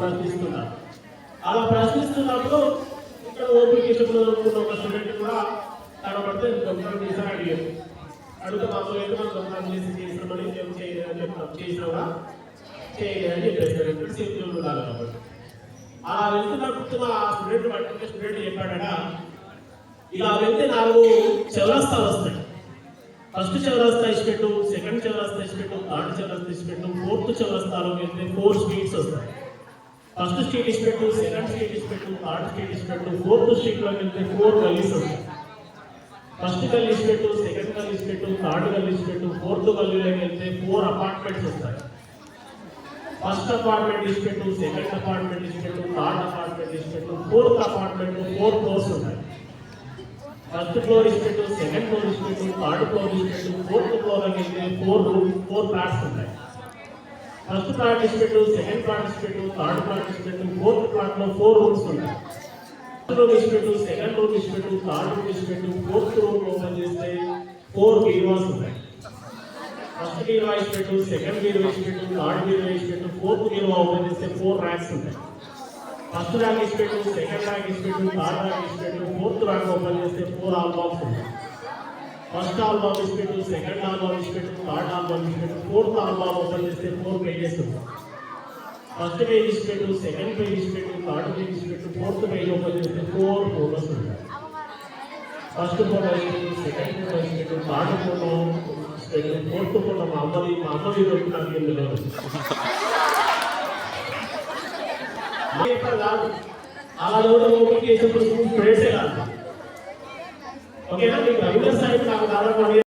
ప్రశ్నిస్తున్నారు. అలా ప్రశ్నిస్తున్నప్పుడు ఇక్కడ ఓపిక ఇష్టంలో ఒక స్టూడెంట్ కూడా కనబడితే దొంగతనం చేశాను అడిగారు. అడుగుతా మాకు అయితే మనం దొంగతనం చేసి చేసినామని మేము చేయలేదని చెప్తాం చేసినామా చేయలేదని చెప్పేసారు సేఫ్టీ ఉండాలి కాబట్టి. అలా వెళ్తున్నప్పుడు ఆ స్టూడెంట్ పట్టుకునే స్టూడెంట్ చెప్పాడట ఇలా వెళ్తే నాలుగు చౌరస్తాలు వస్తాయి. ఫస్ట్ చౌరస్తా ఇచ్చిపెట్టు సెకండ్ చౌరస్తా ఇచ్చిపెట్టు థర్డ్ చౌరస్తా ఇచ్చిపెట్టు ఫోర్త్ చౌరస్తాలో వెళ్తే ఫోర్ స్ట్రీట్స్ వస్తాయి. First street ఇచ్చిపెట్టు second street ఇచ్చిపెట్టు third street ఇచ్చిపెట్టు fourth street లో వెళ్తే ఫోర్ గల్లీస్ వస్తాయి ఫస్ట్ గల్లీ ఇచ్చిపెట్టు సెకండ్ గల్లీ ఇచ్చిపెట్టు థర్డ్ గల్లీ ఇచ్చిపెట్టు ఫోర్త్ గల్లీలోకి వెళ్తే ఫోర్ అపార్ట్మెంట్స్ వస్తాయి first apartment ఇచ్చిపెట్టు second apartment ఇచ్చిపెట్టు third apartment ఇచ్చిపెట్టు fourth apartment four floors ఉంటాయి first floor ఇచ్చిపెట్టు second floor ఇచ్చిపెట్టు third floor ఇచ్చిపెట్టు fourth floor అని వెళ్తే ఫోర్ ఫోర్ ఫ్లాట్స్ ఉంటాయి ఫస్ట్ ప్లాట్ ఇచ్చిపెట్టు సెకండ్ ప్లాట్ ఇచ్చిపెట్టు థర్డ్ ప్లాట్ ఇచ్చిపెట్టు ఫోర్త్ ఫ్లాట్లో ఫోర్ రూమ్స్ ఉంటాయి first room ఇచ్చిపెట్టు second room ఇచ్చిపెట్టు థర్డ్ రూమ్ ఇచ్చిపెట్టు ఫోర్త్ రూమ్ ఓపెన్ చేస్తే ఫోర్ బీరువాస్ ఉంటాయి ఫస్ట్ బీరువా ఇచ్చిపెట్టు సెకండ్ బీరువా ఇచ్చిపెట్టు థర్డ్ బీరువా ఇచ్చిపెట్టు ఫోర్త్ బీరువా ఓపెన్ చేస్తే ఫోర్ ర్యాక్స్ ఉంటాయి ఫస్ట్ ర్యాంక్ ఇచ్చిపెట్టు సెకండ్ ర్యాంక్ ఇచ్చిపెట్టు థర్డ్ ర్యాంక్ ఇచ్చిపెట్టు ఫోర్త్ ర్యాంక్ ఓపెన్ చేస్తే ఫోర్ ఆల్బమ్స్ ఉంటాయి first album ఇచ్చిపెట్టు second album ఇచ్చిపెట్టు third album ఇచ్చిపెట్టు fourth album open చేస్తే ఫోర్ పేజెస్ ఉంటాయి first page ఇచ్చిపెట్టు second page ఇచ్చిపెట్టు third page ఇచ్చిపెట్టు fourth page open చేస్తే four photos ఉంటాయి first photo ఇచ్చిపెట్టు second photo ఇచ్చిపెట్టు third photo ఇచ్చిపెట్టు fourth photo మా అమ్మది మా అమ్మది రోజు నాకు ఏం తెలియదు ఇక్కడ కాదు అలా కూడా ఓపెన్ చేసినప్పుడు స్టూడెంట్సే కాదు ఓకేనా మీకు రవీంద్ర సాహిబ్ నాకు దాదాపు